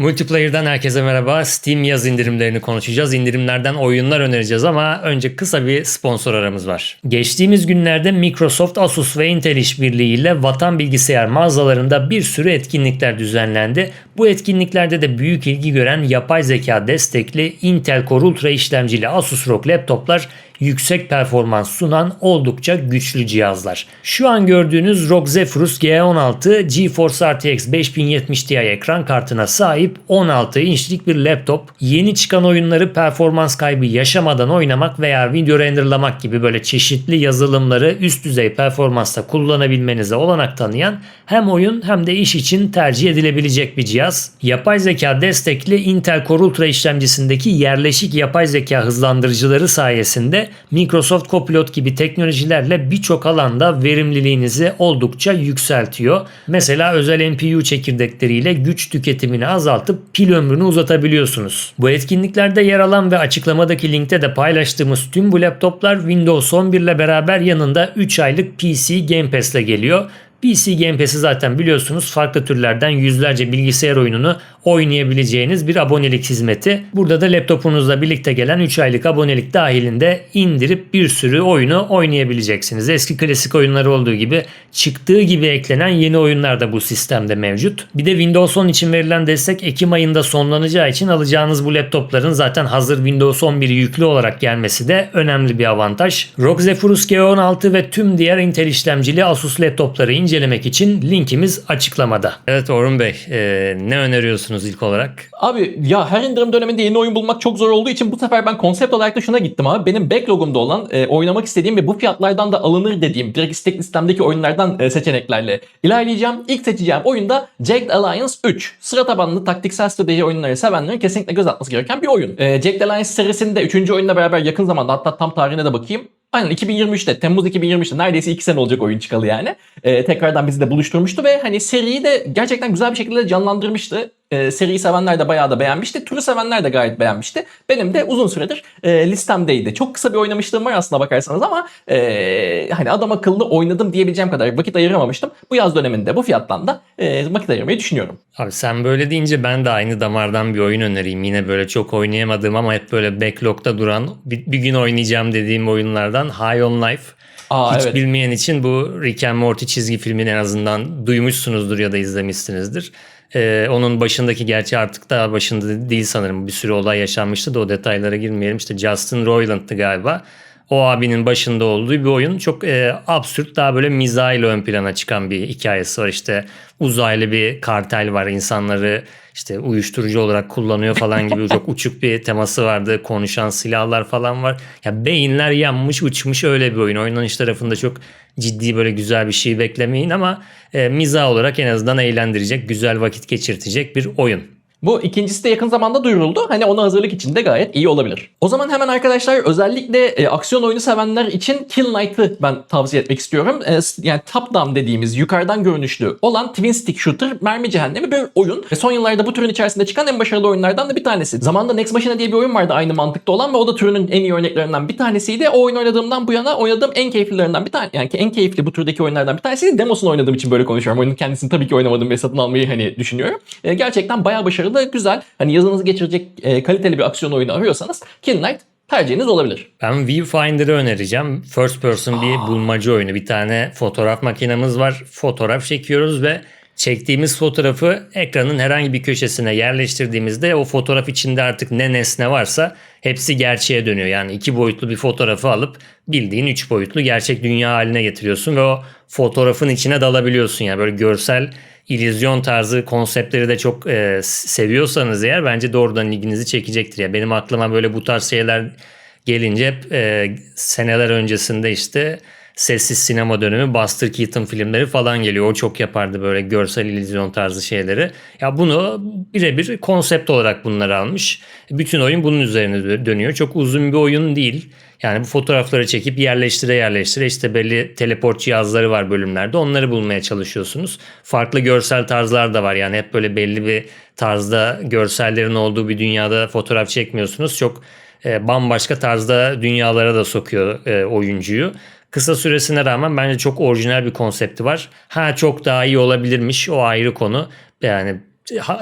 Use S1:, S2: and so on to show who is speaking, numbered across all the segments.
S1: Multiplayer'dan herkese merhaba. Steam yaz indirimlerini konuşacağız. İndirimlerden oyunlar önereceğiz ama önce kısa bir sponsor aramız var. Geçtiğimiz günlerde Microsoft, Asus ve Intel işbirliğiyle Vatan Bilgisayar mağazalarında bir sürü etkinlikler düzenlendi. Bu etkinliklerde de büyük ilgi gören yapay zeka destekli Intel Core Ultra işlemcili Asus ROG laptoplar yüksek performans sunan oldukça güçlü cihazlar. Şu an gördüğünüz ROG Zephyrus G16 GeForce RTX 5070 Ti ekran kartına sahip 16 inçlik bir laptop. Yeni çıkan oyunları performans kaybı yaşamadan oynamak veya video renderlamak gibi böyle çeşitli yazılımları üst düzey performansta kullanabilmenize olanak tanıyan hem oyun hem de iş için tercih edilebilecek bir cihaz. Yapay zeka destekli Intel Core Ultra işlemcisindeki yerleşik yapay zeka hızlandırıcıları sayesinde Microsoft Copilot gibi teknolojilerle birçok alanda verimliliğinizi oldukça yükseltiyor. Mesela özel NPU çekirdekleriyle güç tüketimini azaltıp pil ömrünü uzatabiliyorsunuz. Bu etkinliklerde yer alan ve açıklamadaki linkte de paylaştığımız tüm bu laptoplar Windows 11 ile beraber yanında 3 aylık PC Game Pass ile geliyor. PC Game Pass'i zaten biliyorsunuz farklı türlerden yüzlerce bilgisayar oyununu oynayabileceğiniz bir abonelik hizmeti. Burada da laptopunuzla birlikte gelen 3 aylık abonelik dahilinde indirip bir sürü oyunu oynayabileceksiniz. Eski klasik oyunları olduğu gibi çıktığı gibi eklenen yeni oyunlar da bu sistemde mevcut. Bir de Windows 10 için verilen destek Ekim ayında sonlanacağı için alacağınız bu laptopların zaten hazır Windows 11 yüklü olarak gelmesi de önemli bir avantaj. ROG Zephyrus G16 ve tüm diğer Intel işlemcili Asus laptopları incelemek için linkimiz açıklamada. Evet Orhun Bey e, ne öneriyorsunuz ilk olarak?
S2: Abi ya her indirim döneminde yeni oyun bulmak çok zor olduğu için bu sefer ben konsept olarak da şuna gittim abi. Benim backlogumda olan e, oynamak istediğim ve bu fiyatlardan da alınır dediğim direkt istek listemdeki oyunlardan e, seçeneklerle ilerleyeceğim. İlk seçeceğim oyunda Jagged Alliance 3. Sıra tabanlı taktiksel strateji oyunları sevenlerin kesinlikle göz atması gereken bir oyun. E, Jagged Alliance serisinde 3. oyunla beraber yakın zamanda hatta tam tarihine de bakayım. Aynen 2023'te Temmuz 2023'te neredeyse 2 sene olacak oyun çıkalı yani. Ee, tekrardan bizi de buluşturmuştu ve hani seriyi de gerçekten güzel bir şekilde canlandırmıştı. Ee, seriyi sevenler de bayağı da beğenmişti. Türü sevenler de gayet beğenmişti. Benim de uzun süredir e, listemdeydi. Çok kısa bir oynamışlığım var aslında bakarsanız ama e, hani adam akıllı oynadım diyebileceğim kadar vakit ayıramamıştım. Bu yaz döneminde bu fiyattan da e, vakit ayırmayı düşünüyorum.
S1: Abi sen böyle deyince ben de aynı damardan bir oyun önereyim. Yine böyle çok oynayamadığım ama hep böyle backlog'da duran bir, bir gün oynayacağım dediğim oyunlardan High on Life.
S2: Aa,
S1: Hiç
S2: evet.
S1: bilmeyen için bu Rick and Morty çizgi filmini en azından duymuşsunuzdur ya da izlemişsinizdir. Ee, onun başındaki gerçi artık daha başında değil sanırım bir sürü olay yaşanmıştı da o detaylara girmeyelim. İşte Justin Roiland'tı galiba. O abinin başında olduğu bir oyun. Çok e, absürt daha böyle mizahıyla ön plana çıkan bir hikayesi var. İşte uzaylı bir kartel var insanları işte uyuşturucu olarak kullanıyor falan gibi çok uçuk bir teması vardı. Konuşan silahlar falan var. Ya beyinler yanmış uçmuş öyle bir oyun. Oynanış tarafında çok ciddi böyle güzel bir şey beklemeyin ama e, mizah olarak en azından eğlendirecek, güzel vakit geçirtecek bir oyun.
S2: Bu ikincisi de yakın zamanda duyuruldu. Hani ona hazırlık için de gayet iyi olabilir. O zaman hemen arkadaşlar özellikle e, aksiyon oyunu sevenler için Kill Knight'ı ben tavsiye etmek istiyorum. E, yani top down dediğimiz yukarıdan görünüşlü olan twin stick shooter mermi cehennemi bir oyun. Ve son yıllarda bu türün içerisinde çıkan en başarılı oyunlardan da bir tanesi. Zamanında Next Machina diye bir oyun vardı aynı mantıkta olan ve o da türünün en iyi örneklerinden bir tanesiydi. O oyun oynadığımdan bu yana oynadığım en keyiflilerinden bir tane. Yani en keyifli bu türdeki oyunlardan bir tanesiydi. Demosunu oynadığım için böyle konuşuyorum. Oyunun kendisini tabii ki oynamadım ve satın almayı hani düşünüyorum. E, gerçekten bayağı başarılı, güzel. Hani yazınızı geçirecek e, kaliteli bir aksiyon oyunu arıyorsanız Kill Knight tercihiniz olabilir.
S1: Ben Viewfinder'ı önereceğim. First person bir bulmaca oyunu. Bir tane fotoğraf makinemiz var. Fotoğraf çekiyoruz ve çektiğimiz fotoğrafı ekranın herhangi bir köşesine yerleştirdiğimizde o fotoğraf içinde artık ne nesne varsa hepsi gerçeğe dönüyor. Yani iki boyutlu bir fotoğrafı alıp bildiğin üç boyutlu gerçek dünya haline getiriyorsun ve o fotoğrafın içine dalabiliyorsun. Yani böyle görsel illüzyon tarzı konseptleri de çok e, seviyorsanız eğer bence doğrudan ilginizi çekecektir. Ya benim aklıma böyle bu tarz şeyler gelince hep e, seneler öncesinde işte sessiz sinema dönemi Buster Keaton filmleri falan geliyor. O çok yapardı böyle görsel illüzyon tarzı şeyleri. Ya bunu birebir konsept olarak bunları almış. Bütün oyun bunun üzerine dö- dönüyor. Çok uzun bir oyun değil. Yani bu fotoğrafları çekip yerleştire yerleştire işte belli teleport cihazları var bölümlerde. Onları bulmaya çalışıyorsunuz. Farklı görsel tarzlar da var. Yani hep böyle belli bir tarzda görsellerin olduğu bir dünyada fotoğraf çekmiyorsunuz. Çok e, bambaşka tarzda dünyalara da sokuyor e, oyuncuyu. Kısa süresine rağmen bence çok orijinal bir konsepti var. Ha çok daha iyi olabilirmiş o ayrı konu. Yani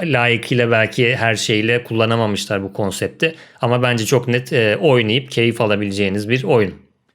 S1: layıkıyla belki her şeyle kullanamamışlar bu konsepti. Ama bence çok net e, oynayıp keyif alabileceğiniz bir oyun.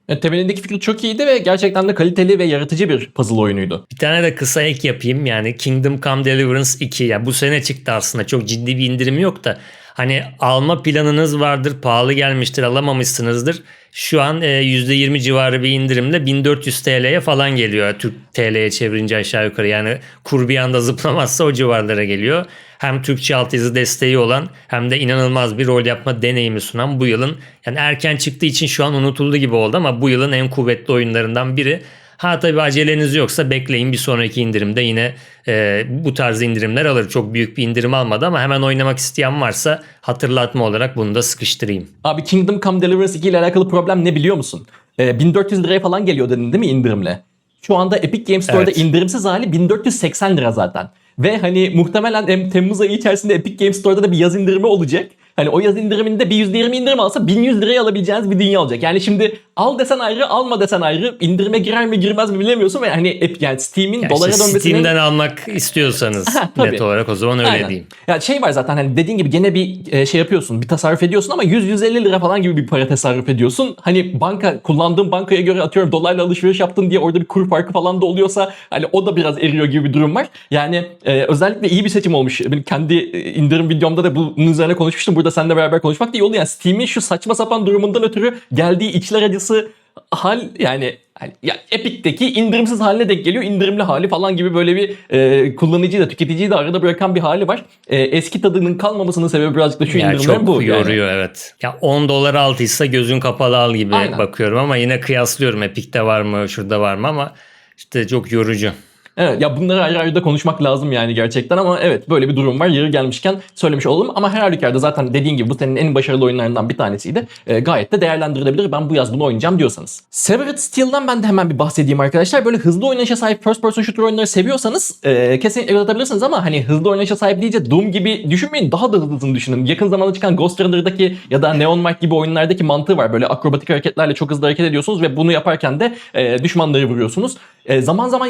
S2: Evet, temelindeki fikri çok iyiydi ve gerçekten de kaliteli ve yaratıcı bir puzzle oyunuydu.
S1: Bir tane de kısa ek yapayım. Yani Kingdom Come Deliverance 2. Ya bu sene çıktı aslında. Çok ciddi bir indirim yok da. Hani alma planınız vardır, pahalı gelmiştir, alamamışsınızdır. Şu an e, %20 civarı bir indirimle 1400 TL'ye falan geliyor. Türk TL'ye çevirince aşağı yukarı. Yani kur bir anda zıplamazsa o civarlara geliyor. Hem Türkçe altyazı desteği olan hem de inanılmaz bir rol yapma deneyimi sunan bu yılın yani erken çıktığı için şu an unutuldu gibi oldu ama bu yılın en kuvvetli oyunlarından biri. Ha tabii aceleniz yoksa bekleyin bir sonraki indirimde yine e, bu tarz indirimler alır. Çok büyük bir indirim almadı ama hemen oynamak isteyen varsa hatırlatma olarak bunu da sıkıştırayım.
S2: Abi Kingdom Come Deliverance 2 ile alakalı problem ne biliyor musun? Ee, 1400 liraya falan geliyor dedin değil mi indirimle? Şu anda Epic Games Store'da
S1: Evet.
S2: indirimsiz hali 1480 lira zaten. Ve hani muhtemelen em- Temmuz ayı içerisinde Epic Games Store'da da bir yaz indirimi olacak. Hani o yaz indiriminde bir %20 indirim alsa 1100 liraya alabileceğiniz bir dünya olacak. Yani şimdi al desen ayrı, alma desen ayrı. indirime girer mi girmez mi bilemiyorsun ve hani Epic yani Steam'in
S1: Yani
S2: dolara
S1: işte
S2: dönmesinin
S1: Steam'den almak istiyorsanız
S2: Ha,
S1: net olarak o zaman öyle
S2: Aynen.
S1: diyeyim.
S2: Ya şey var zaten hani dediğin gibi gene bir e, şey yapıyorsun. Bir tasarruf ediyorsun ama 100-150 lira falan gibi bir para tasarruf ediyorsun. Hani banka kullandığın bankaya göre atıyorum dolarla alışveriş yaptın diye orada bir kur farkı falan da oluyorsa hani o da biraz eriyor gibi bir durum var. Yani e, özellikle iyi bir seçim olmuş. Benim kendi e, indirim videomda da bunun üzerine konuşmuştum. Burada seninle beraber konuşmak da iyi oldu. Yani Steam'in şu saçma sapan durumundan ötürü geldiği içler acısı hal yani ya Epic'teki indirimsiz haline denk geliyor. İndirimli hali falan gibi böyle bir e, kullanıcıyı da tüketiciyi de arada bırakan bir hali var. E, eski tadının kalmamasının sebebi birazcık da şu
S1: Yani
S2: indirimler
S1: çok
S2: bu. yani.
S1: yoruyor evet. Ya 10 dolar altıysa gözün kapalı al gibi
S2: Aynen.
S1: bakıyorum ama yine kıyaslıyorum Epic'te var mı şurada var mı ama işte çok yorucu.
S2: Evet ya bunları ayrı ayrı da konuşmak lazım yani gerçekten ama evet böyle bir durum var. Yeri gelmişken söylemiş oldum ama her halükarda zaten dediğin gibi bu senin en başarılı oyunlarından bir tanesiydi. E, gayet de değerlendirilebilir. Ben bu yaz bunu oynayacağım diyorsanız. Severed Steel'dan ben de hemen bir bahsedeyim arkadaşlar. Böyle hızlı oynayışa sahip first person shooter oyunları seviyorsanız e, kesinlikle atabilirsiniz ama hani hızlı oynayışa sahip deyince Doom gibi düşünmeyin. Daha da hızlısını düşünün. Yakın zamanda çıkan Ghost Runner'daki ya da Neon Mike gibi oyunlardaki mantığı var. Böyle akrobatik hareketlerle çok hızlı hareket ediyorsunuz ve bunu yaparken de e, düşmanları vuruyorsunuz. E, zaman zaman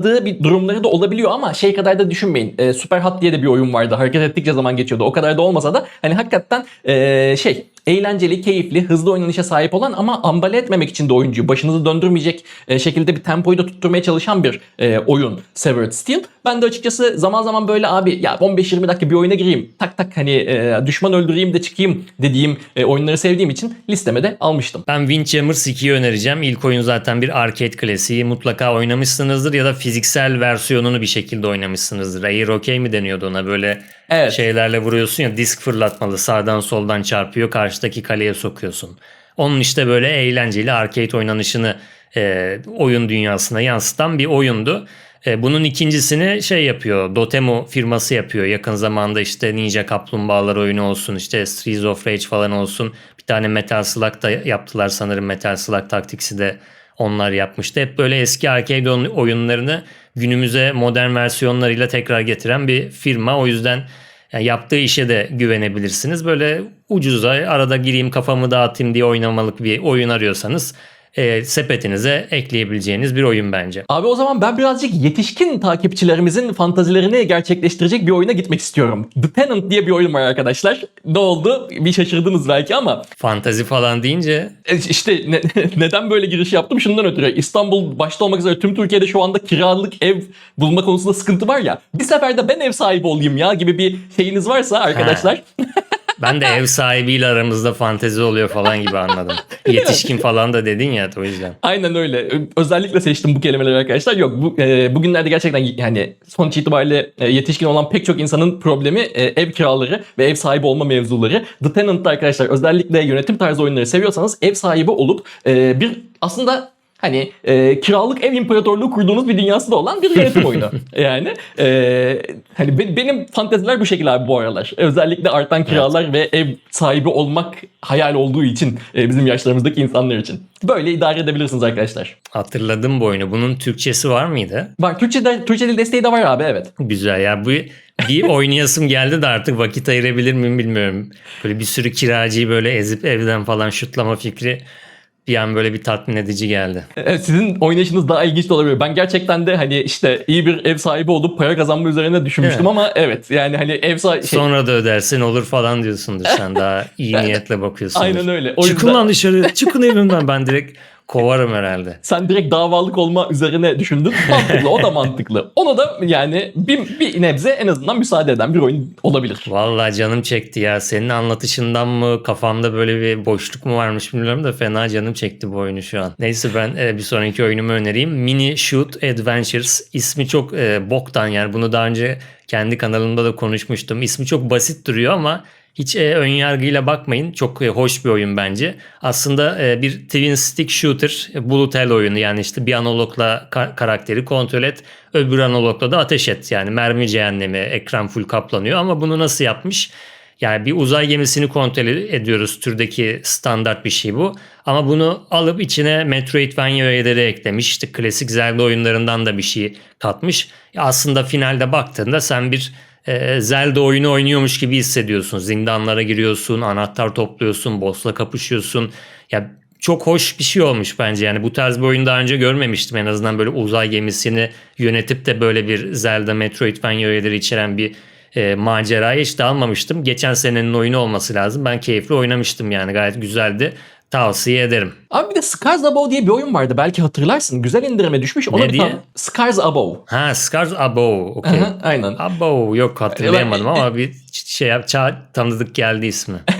S2: yavaşladığı bir durumları da olabiliyor ama şey kadar da düşünmeyin. E, Super Hot diye de bir oyun vardı. Hareket ettikçe zaman geçiyordu. O kadar da olmasa da hani hakikaten e, şey eğlenceli, keyifli, hızlı oynanışa sahip olan ama ambale etmemek için de oyuncuyu başınızı döndürmeyecek e, şekilde bir tempoyu da tutturmaya çalışan bir e, oyun Severed Steel. Ben de açıkçası zaman zaman böyle abi ya 15-20 dakika bir oyuna gireyim. Tak tak hani e, düşman öldüreyim de çıkayım dediğim oyunları sevdiğim için listeme de almıştım.
S1: Ben Windjammers 2'yi önereceğim. İlk oyun zaten bir arcade klasiği. Mutlaka oynamışsınızdır ya da fiziksel versiyonunu bir şekilde oynamışsınızdır. Air okey mi deniyordu ona böyle
S2: Evet.
S1: şeylerle vuruyorsun ya disk fırlatmalı sağdan soldan çarpıyor karşıdaki kaleye sokuyorsun. Onun işte böyle eğlenceli arcade oynanışını e, oyun dünyasına yansıtan bir oyundu. E, bunun ikincisini şey yapıyor Dotemu firması yapıyor yakın zamanda işte Ninja Kaplumbağalar oyunu olsun işte Streets of Rage falan olsun bir tane Metal Slug da yaptılar sanırım Metal Slug Tactics'i de onlar yapmıştı. Hep böyle eski arcade oyun- oyunlarını günümüze modern versiyonlarıyla tekrar getiren bir firma. O yüzden yani yaptığı işe de güvenebilirsiniz. Böyle ucuza arada gireyim kafamı dağıtayım diye oynamalık bir oyun arıyorsanız e, sepetinize ekleyebileceğiniz bir oyun bence.
S2: Abi o zaman ben birazcık yetişkin takipçilerimizin fantazilerini gerçekleştirecek bir oyuna gitmek istiyorum. The Tenant diye bir oyun var arkadaşlar. Ne oldu? Bir şaşırdınız belki ama
S1: Fantazi falan deyince
S2: e, işte ne- neden böyle giriş yaptım? Şundan ötürü. İstanbul başta olmak üzere tüm Türkiye'de şu anda kiralık ev bulma konusunda sıkıntı var ya. Bir seferde ben ev sahibi olayım ya gibi bir şeyiniz varsa arkadaşlar.
S1: ben de ev sahibiyle aramızda fantezi oluyor falan gibi anladım. Yetişkin falan da dedin ya o yüzden.
S2: Aynen öyle. Özellikle seçtim bu kelimeleri arkadaşlar. Yok bu e, bugünlerde gerçekten yani sonuç itibariyle e, yetişkin olan pek çok insanın problemi e, ev kiraları ve ev sahibi olma mevzuları. The Tenant'ta arkadaşlar özellikle yönetim tarzı oyunları seviyorsanız ev sahibi olup e, bir aslında hani e, kiralık ev imparatorluğu kurduğunuz bir dünyası da olan bir yönetim oyunu. Yani e, hani be- benim fanteziler bu şekilde abi bu aralar. Özellikle artan kiralar ve ev sahibi olmak hayal olduğu için e, bizim yaşlarımızdaki insanlar için. Böyle idare edebilirsiniz arkadaşlar.
S1: Hatırladım bu oyunu. Bunun Türkçesi var mıydı?
S2: Var Türkçe'de Türkçe dil desteği de var abi evet.
S1: Güzel ya bu bir oynayasım geldi de artık vakit ayırabilir miyim bilmiyorum. Böyle bir sürü kiracıyı böyle ezip evden falan şutlama fikri bir an böyle bir tatmin edici geldi.
S2: Evet, sizin oynayışınız daha ilginç de olabilir. Ben gerçekten de hani işte iyi bir ev sahibi olup para kazanma üzerine düşünmüştüm
S1: Evet.
S2: ama evet yani hani ev sahibi şey,
S1: Sonra da ödersin olur falan diyorsundur sen daha iyi niyetle bakıyorsun.
S2: aynen öyle. O
S1: Çıkın
S2: yüzden
S1: lan dışarı çıkın evimden ben direkt kovarım herhalde.
S2: sen direkt davalık olma üzerine düşündün. Mantıklı o da mantıklı. Ona da yani bir, bir nebze en azından müsaade eden bir oyun olabilir.
S1: Vallahi canım çekti ya. Senin anlatışından mı kafamda böyle bir boşluk mu varmış bilmiyorum da fena canım çekti bu oyunu şu an. Neyse ben e, bir sonraki oyunumu önereyim. Mini Shoot Adventures. İsmi çok e, boktan yani bunu daha önce kendi kanalımda da konuşmuştum. İsmi çok basit duruyor ama hiç e, ön yargıyla bakmayın. Çok e, hoş bir oyun bence. Aslında e, bir twin stick shooter, e, bullet hell oyunu. Yani işte bir analogla ka- karakteri kontrol et, öbür analogla da ateş et. Yani mermi cehennemi, ekran full kaplanıyor ama bunu nasıl yapmış? Yani bir uzay gemisini kontrol ediyoruz. Türdeki standart bir şey bu. Ama bunu alıp içine Metroidvania öğeleri eklemiş. İşte klasik Zelda oyunlarından da bir şey katmış. Aslında finalde baktığında sen bir e, Zelda oyunu oynuyormuş gibi hissediyorsun. Zindanlara giriyorsun, anahtar topluyorsun, boss'la kapışıyorsun. Ya çok hoş bir şey olmuş bence. Yani bu tarz bir oyun daha önce görmemiştim. En azından böyle uzay gemisini yönetip de böyle bir Zelda Metroidvania öğeleri içeren bir e, maceraya hiç dalmamıştım. Geçen senenin oyunu olması lazım. Ben keyifli oynamıştım yani gayet güzeldi. Tavsiye ederim.
S2: Abi bir de Scars Above diye bir oyun vardı. Belki hatırlarsın. Güzel indirime düşmüş. Ona
S1: Ne
S2: bir
S1: diye?
S2: tane- Scars Above.
S1: Ha Scars Above.
S2: Aha, Aynen.
S1: Abo yok hatırlayamadım ama bir şey yap tanıdık geldi ismi.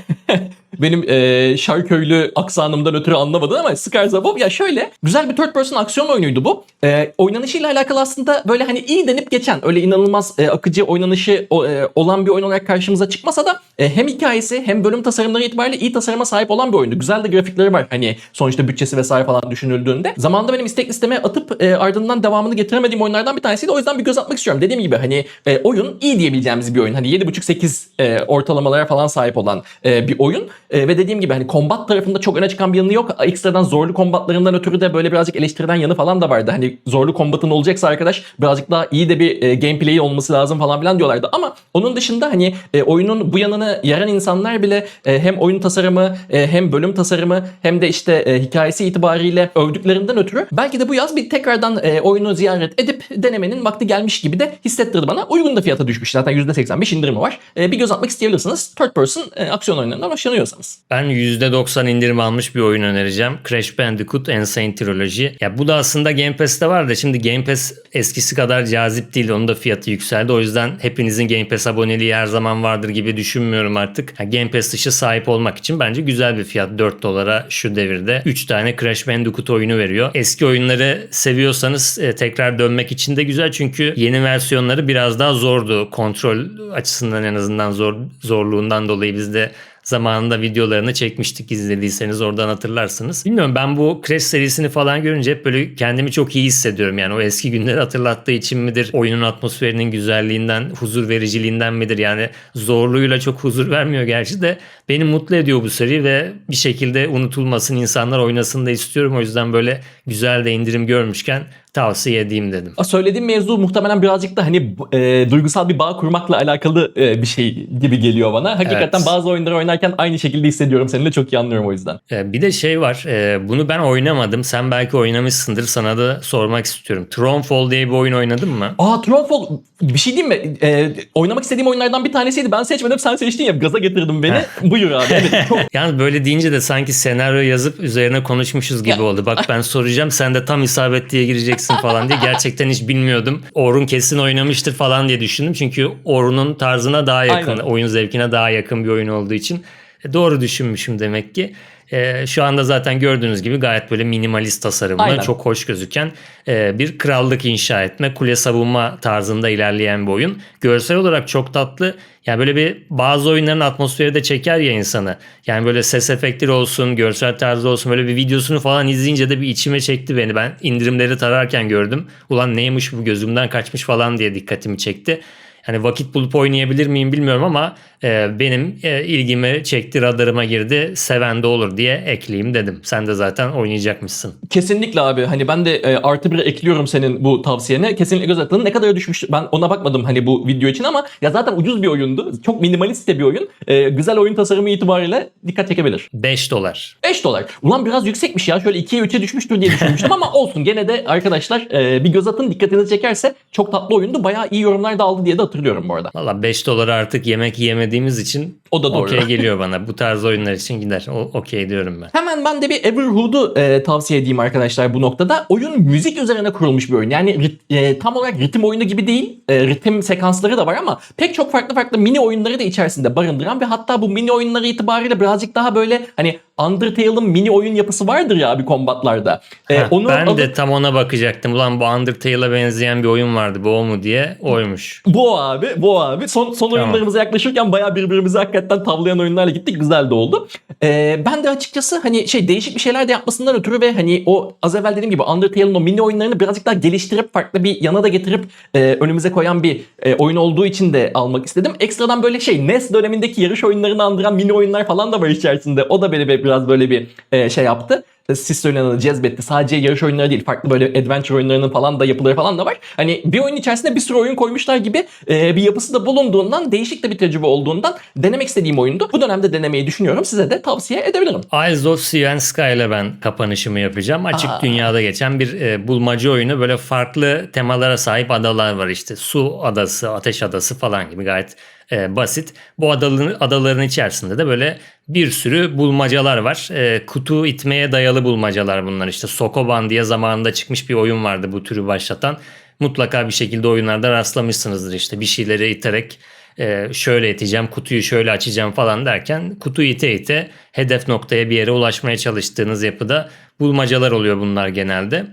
S2: Benim e, Şarköylü aksanımdan ötürü anlamadın ama Scars Above ya şöyle güzel bir third person aksiyon oyunuydu bu. E, oynanışıyla alakalı aslında böyle hani iyi denip geçen öyle inanılmaz e, akıcı oynanışı e, olan bir oyun olarak karşımıza çıkmasa da e, hem hikayesi hem bölüm tasarımları itibariyle iyi tasarıma sahip olan bir oyundu. Güzel de grafikleri var hani sonuçta bütçesi vesaire falan düşünüldüğünde. Zamanında benim istek listeme atıp e, ardından devamını getiremediğim oyunlardan bir tanesiydi. O yüzden bir göz atmak istiyorum. Dediğim gibi hani e, oyun iyi diyebileceğimiz bir oyun. Hani 7.5-8 e, ortalamalara falan sahip olan e, bir oyun. E, ve dediğim gibi hani kombat tarafında çok öne çıkan bir yanı yok. Ekstradan zorlu kombatlarından ötürü de böyle birazcık eleştirilen yanı falan da vardı. Hani zorlu kombatın olacaksa arkadaş birazcık daha iyi de bir e, gameplay olması lazım falan filan diyorlardı. Ama onun dışında hani e, oyunun bu yanını yaran insanlar bile e, hem oyun tasarımı e, hem bölüm tasarımı hem de işte e, hikayesi itibariyle övdüklerinden ötürü belki de bu yaz bir tekrardan e, oyunu ziyaret edip denemenin vakti gelmiş gibi de hissettirdi bana. Uygun da fiyata düşmüş zaten %85 indirimi var. E, bir göz atmak isteyebilirsiniz. Third person e, aksiyon oyunlarından hoşlanıyorsanız.
S1: Ben %90 indirim almış bir oyun önereceğim. Crash Bandicoot Insane Trilogy. Ya bu da aslında Game Pass'te var da şimdi Game Pass eskisi kadar cazip değil. Onun da fiyatı yükseldi. O yüzden hepinizin Game Pass aboneliği her zaman vardır gibi düşünmüyorum artık. Ya Game Pass dışı sahip olmak için bence güzel bir fiyat. 4 dolara şu devirde 3 tane Crash Bandicoot oyunu veriyor. Eski oyunları seviyorsanız e, tekrar dönmek için de güzel çünkü yeni versiyonları biraz daha zordu. Kontrol açısından en azından zor zorluğundan dolayı biz de zamanında videolarını çekmiştik izlediyseniz oradan hatırlarsınız. Bilmiyorum ben bu Crash serisini falan görünce hep böyle kendimi çok iyi hissediyorum. Yani o eski günleri hatırlattığı için midir? Oyunun atmosferinin güzelliğinden, huzur vericiliğinden midir? Yani zorluğuyla çok huzur vermiyor gerçi de beni mutlu ediyor bu seri ve bir şekilde unutulmasın insanlar oynasın da istiyorum. O yüzden böyle güzel de indirim görmüşken tavsiye edeyim dedim.
S2: Söylediğim mevzu muhtemelen birazcık da hani e, duygusal bir bağ kurmakla alakalı e, bir şey gibi geliyor bana. Hakikaten
S1: Evet.
S2: bazı oyunları oynarken aynı şekilde hissediyorum. Seninle çok iyi anlıyorum o yüzden.
S1: Ee, Bir de şey var. e, Bunu ben oynamadım. Sen belki oynamışsındır. Sana da sormak istiyorum. Thronefall diye bir oyun oynadın mı?
S2: Aa Thronefall bir şey diyeyim mi? E, oynamak istediğim oyunlardan bir tanesiydi. Ben seçmedim sen seçtin ya. Gaza getirdin beni. Buyur abi. Evet, çok
S1: Yalnız böyle deyince de sanki senaryo yazıp üzerine konuşmuşuz gibi oldu. Bak ben soracağım sen de tam isabetliye gireceksin falan diye. Gerçekten hiç bilmiyordum. Orun kesin oynamıştır falan diye düşündüm. Çünkü Orun'un tarzına daha yakın,
S2: Aynen.
S1: oyun zevkine daha yakın bir oyun olduğu için. E, Doğru düşünmüşüm demek ki. E, şu anda zaten gördüğünüz gibi gayet böyle minimalist tasarımlı,
S2: Aynen.
S1: çok hoş gözüken e, bir krallık inşa etme, kule savunma tarzında ilerleyen bir oyun. Görsel olarak çok tatlı. Yani böyle bir bazı oyunların atmosferi de çeker ya insanı. Yani böyle ses efektleri olsun, görsel tarzı olsun böyle bir videosunu falan izleyince de bir içime çekti beni. Ben indirimleri tararken gördüm. Ulan neymiş bu gözümden kaçmış falan diye dikkatimi çekti. Yani vakit bulup oynayabilir miyim bilmiyorum ama e, benim e, ilgimi çekti, radarıma girdi. Seven de olur diye ekleyeyim dedim. Sen de zaten oynayacakmışsın.
S2: Kesinlikle abi hani ben de e, artı bir ekliyorum senin bu tavsiyene. Kesinlikle göz atın. Ne kadar düşmüş ben ona bakmadım hani bu video için ama ya zaten ucuz bir oyundu. Çok minimalist de bir oyun. E, güzel oyun tasarımı itibariyle dikkat çekebilir.
S1: 5 dolar.
S2: 5 dolar. Ulan biraz yüksekmiş ya. Şöyle 2'ye 3'e düşmüştür diye düşünmüştüm ama olsun. Gene de arkadaşlar e, bir göz atın dikkatinizi çekerse çok tatlı oyundu. Bayağı iyi yorumlar da aldı diye de hatırlıyorum bu arada.
S1: Valla 5 dolara artık yemek yiyemediğimiz için
S2: O da doğru.
S1: okey geliyor bana. Bu tarz oyunlar için gider. O, okey diyorum ben.
S2: Hemen ben de bir Everhood'u e, tavsiye edeyim arkadaşlar bu noktada. Oyun müzik üzerine kurulmuş bir oyun. Yani rit- e, tam olarak ritim oyunu gibi değil. E, ritim sekansları da var ama pek çok farklı farklı mini oyunları da içerisinde barındıran ve hatta bu mini oyunları itibariyle birazcık daha böyle hani Undertale'ın mini oyun yapısı vardır ya bir kombatlarda. E,
S1: Heh,
S2: onu
S1: ben
S2: alıp-
S1: de tam ona bakacaktım. Ulan bu Undertale'a benzeyen bir oyun vardı. Bu o mu diye. Oymuş.
S2: Bu o abi, bu o abi. Son, son oyunlarımıza yaklaşırken bayağı birbirimizi hakikaten tavlayan oyunlarla gittik. Güzel de oldu. Ee, ben de açıkçası hani şey değişik bir şeyler de yapmasından ötürü ve hani o az evvel dediğim gibi Undertale'ın o mini oyunlarını birazcık daha geliştirip farklı bir yana da getirip e, önümüze koyan bir e, oyun olduğu için de almak istedim. Ekstradan böyle şey NES dönemindeki yarış oyunlarını andıran mini oyunlar falan da var içerisinde. O da beni bir- biraz böyle bir e, şey yaptı siz söyleneni cezbetti. Sadece yarış oyunları değil. Farklı böyle adventure oyunlarının falan da yapıları falan da var. Hani bir oyun içerisinde bir sürü oyun koymuşlar gibi e, bir yapısı da bulunduğundan değişik de bir tecrübe olduğundan denemek istediğim oyundu. Bu dönemde denemeyi düşünüyorum. Size de tavsiye edebilirim.
S1: Eyes of Sea and Sky ile ben kapanışımı yapacağım. Açık
S2: Aa.
S1: dünyada geçen bir e, bulmaca oyunu. Böyle farklı temalara sahip adalar var işte. Su adası, ateş adası falan gibi gayet e, basit. Bu adaların, adaların içerisinde de böyle bir sürü bulmacalar var. E, kutu itmeye dayalı bulmacalar bunlar. İşte Sokoban diye zamanında çıkmış bir oyun vardı bu türü başlatan. Mutlaka bir şekilde oyunlarda rastlamışsınızdır işte bir şeyleri iterek e, şöyle iteceğim, kutuyu şöyle açacağım falan derken kutuyu ite ite hedef noktaya bir yere ulaşmaya çalıştığınız yapıda bulmacalar oluyor bunlar genelde.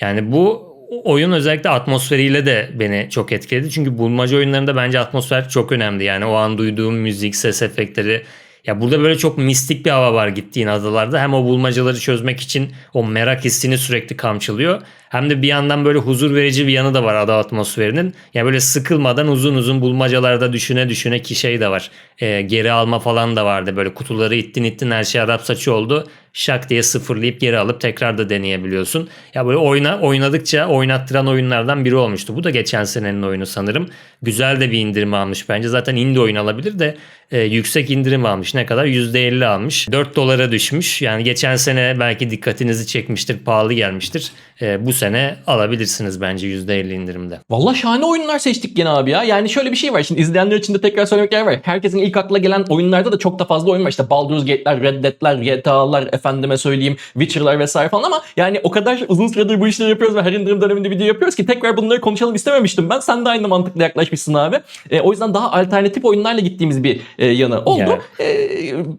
S1: Yani bu oyun özellikle atmosferiyle de beni çok etkiledi. Çünkü bulmaca oyunlarında bence atmosfer çok önemli. Yani o an duyduğum müzik, ses efektleri ya burada böyle çok mistik bir hava var gittiğin adalarda. Hem o bulmacaları çözmek için o merak hissini sürekli kamçılıyor. Hem de bir yandan böyle huzur verici bir yanı da var ada atmosferinin. Yani böyle sıkılmadan uzun uzun bulmacalarda düşüne düşüne ki şey de var. Ee, geri alma falan da vardı. Böyle kutuları ittin ittin her şey Arap saçı oldu. Şak diye sıfırlayıp geri alıp tekrar da deneyebiliyorsun. Ya böyle oyna, oynadıkça oynattıran oyunlardan biri olmuştu. Bu da geçen senenin oyunu sanırım. Güzel de bir indirim almış bence. Zaten indie oyun alabilir de e, yüksek indirim almış. Ne kadar? %50 almış. 4 dolara düşmüş. Yani geçen sene belki dikkatinizi çekmiştir. Pahalı gelmiştir. E, bu sene alabilirsiniz bence %50 indirimde.
S2: Valla şahane oyunlar seçtik gene abi ya. Yani şöyle bir şey var. Şimdi izleyenler için de tekrar söylemek yer var. Herkesin ilk akla gelen oyunlarda da çok da fazla oyun var. İşte Baldur's Gate'ler, Red Dead'ler, GTA'lar, efendime söyleyeyim Witcher'lar vesaire falan ama yani o kadar uzun süredir bu işleri yapıyoruz ve her indirim döneminde video yapıyoruz ki tekrar bunları konuşalım istememiştim ben. Sen de aynı mantıkla yaklaşmışsın abi. E, o yüzden daha alternatif oyunlarla gittiğimiz bir e, yanı oldu. E,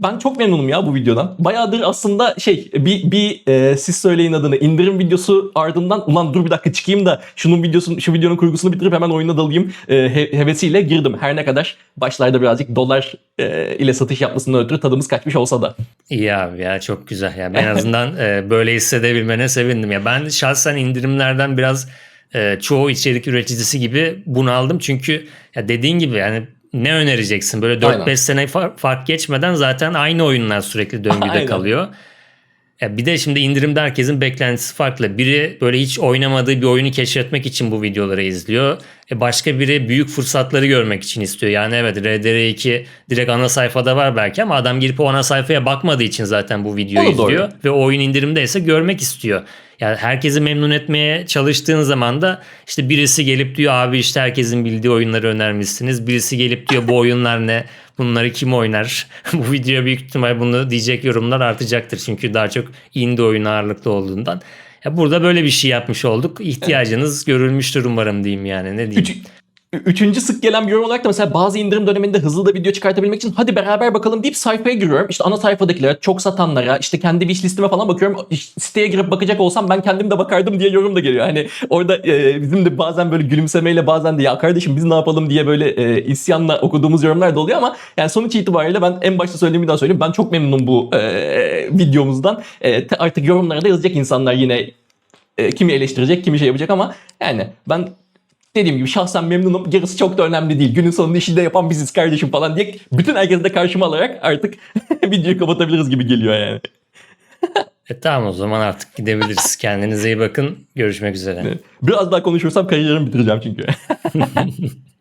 S2: ben çok memnunum ya bu videodan. Bayağıdır aslında şey bir, bir e, siz söyleyin adını indirim videosu ardından ulan dur bir dakika çıkayım da şunun videosunu şu videonun kurgusunu bitirip hemen oyuna dalayım e, he- hevesiyle girdim. Her ne kadar başlarda birazcık dolar e, ile satış yapmasından ötürü tadımız kaçmış olsa da.
S1: İyi abi ya çok güzel. Yani en azından e, böyle hissedebilmene sevindim. Ya ben şahsen indirimlerden biraz e, çoğu içerik üreticisi gibi bunu aldım. Çünkü ya dediğin gibi yani ne önereceksin? Böyle
S2: Aynen.
S1: 4-5 sene fa- fark geçmeden zaten aynı oyunlar sürekli döngüde
S2: Aynen.
S1: kalıyor. Ya bir de şimdi indirimde herkesin beklentisi farklı. Biri böyle hiç oynamadığı bir oyunu keşfetmek için bu videoları izliyor. E başka biri büyük fırsatları görmek için istiyor. Yani evet RDR2 direkt ana sayfada var belki ama adam girip o ana sayfaya bakmadığı için zaten bu videoyu
S2: O da doğru.
S1: izliyor. Ve oyun indirimdeyse görmek istiyor. Yani herkesi memnun etmeye çalıştığın zaman da işte birisi gelip diyor abi işte herkesin bildiği oyunları önermişsiniz. Birisi gelip diyor bu oyunlar ne? Bunları kim oynar? bu video büyük ihtimal bunu diyecek yorumlar artacaktır. Çünkü daha çok indie oyun ağırlıklı olduğundan. Ya burada böyle bir şey yapmış olduk. İhtiyacınız görülmüştür umarım diyeyim yani. Ne diyeyim?
S2: Üç, üçüncü sık gelen bir yorum olarak da mesela bazı indirim döneminde hızlı da video çıkartabilmek için hadi beraber bakalım deyip sayfaya giriyorum. İşte ana sayfadakilere, çok satanlara, işte kendi wish listime falan bakıyorum. İşte siteye girip bakacak olsam ben kendim de bakardım diye yorum da geliyor. Hani orada e, bizim de bazen böyle gülümsemeyle bazen de ya kardeşim biz ne yapalım diye böyle e, isyanla okuduğumuz yorumlar da oluyor ama yani sonuç itibariyle ben en başta söylediğimi daha söyleyeyim. Ben çok memnunum bu e, videomuzdan. E, artık yorumlara da yazacak insanlar yine e, kimi eleştirecek, kimi şey yapacak ama yani ben Dediğim gibi şahsen memnunum. Gerisi çok da önemli değil. Günün sonunda işi de yapan biziz kardeşim falan diye bütün herkesi de karşıma alarak artık videoyu kapatabiliriz gibi geliyor yani.
S1: E tamam o zaman artık gidebiliriz. Kendinize iyi bakın. Görüşmek üzere.
S2: Biraz daha konuşursam kariyerimi bitireceğim çünkü.